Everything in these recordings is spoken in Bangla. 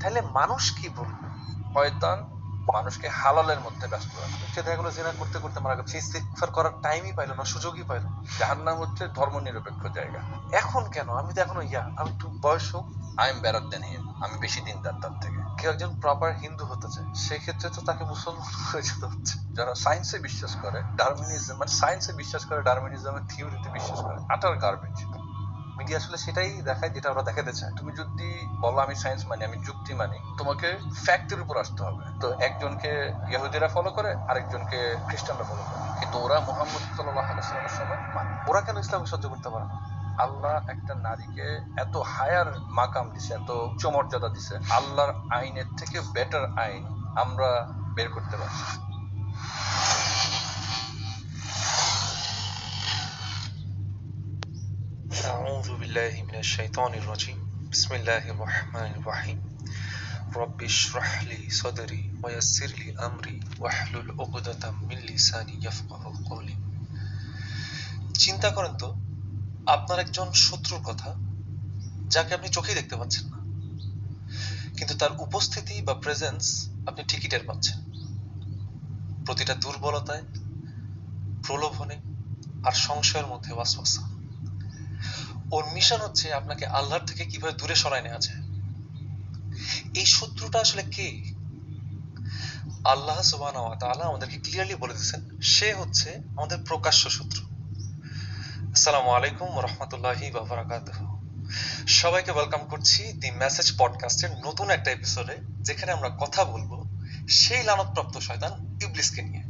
তাহলে মানুষ কি বলবে শয়তান মানুষকে হালালের মধ্যে ব্যস্ত রাখবে সে দেখা গেলো জেনা করতে করতে মারা গেল। সে ইস্তিগফার করার টাইমই পাইলো না সুযোগই পাইলো জাহান্নাম হচ্ছে ধর্ম নিরপেক্ষ জায়গা। এখন কেন? আমি তো এখনও ইয়া আমি একটু বয়স হোক। I am better than him আমি বেশি দিন তার তার থেকে। কেউ একজন প্রপার হিন্দু হতে চায় সেক্ষেত্রে তো তাকে মুসলমান হয়ে যেতে হচ্ছে। যারা সায়েন্সে বিশ্বাস করে ডারমিনিজম মানে সায়েন্সে বিশ্বাস করে ডারমিনিজমের থিওরিতে বিশ্বাস করে আটার গার্বেজ মিডিয়া আসলে সেটাই দেখায় যেটা ওরা দেখাতে চায়। তুমি যদি বলো আমি সায়েন্স মানি, আমি যুক্তি মানি, তোমাকে ফ্যাক্টের উপর আসতে হবে। তো একজনকে ইহুদিরা ফলো করে, আরেকজনকে খ্রিস্টানরা ফলো করে। কিন্তু ওরা মোহাম্মদ সাল্লাহ আলাইসালামের সময় মানে ওরা কেন ইসলাম সহ্য করতে পারে না? আল্লাহ একটা নারীকে এত হায়ার মাকাম দিছে, এত উচ্চ মর্যাদা দিছে। আল্লাহর আইনের থেকে বেটার আইন আমরা বের করতে পারছি أعوذ بالله من الشيطان الرجيم بسم الله الرحمن الرحيم رب اشرح لي صدري ويسر لي أمري واحلل عقدة من لساني يفقه قولي চিন্তা করেন তো আপনার একজন শত্রুর কথা যাকে আপনি চোখেই দেখতে পাচ্ছেন না কিন্তু তার উপস্থিতি বা প্রেজেন্স আপনি ঠিকই টের পাচ্ছেন প্রতিটা দুর্বলতায় প্রলোভনে আর সংশয়ের মধ্যে ওয়াসওয়াসা ওর মিশন হচ্ছে আপনাকে আল্লাহর থেকে কীভাবে দূরে সরায় নেওয়া যায়। এই শত্রুটা আসলে কে? আল্লাহ সুবহানাহু আমাদেরকে ক্লিয়ারলি বলে দিয়েছেন, সে হচ্ছে আমাদের প্রকাশ্য শত্রু। আসসালামু আলাইকুম রাহমাতুল্লাহি ওয়া বারাকাতুহু। সবাইকে ওয়েলকাম করছি দি মেসেজ পডকাস্টের নতুন একটা এপিসোডে যেখানে আমরা কথা বলব সেই লানতপ্রাপ্ত শয়তান ইবলিসকে নিয়ে।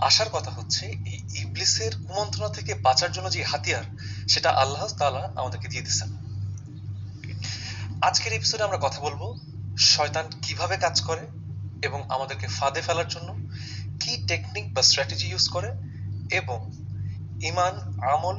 আসার কথা হচ্ছে, এই ইবলিসের কুমন্ত্রণা থেকে বাঁচার জন্য যে হাতিয়ার সেটা আল্লাহ তালা আমাদেরকে দিয়ে দিচ্ছেন আজকের এপিসোডে আমরা কথা বলব শয়তান কীভাবে কাজ করে এবং আমাদেরকে ফাঁদে ফেলার জন্য কি টেকনিক বা স্ট্র্যাটেজি ইউজ করে এবং ইমান, আমল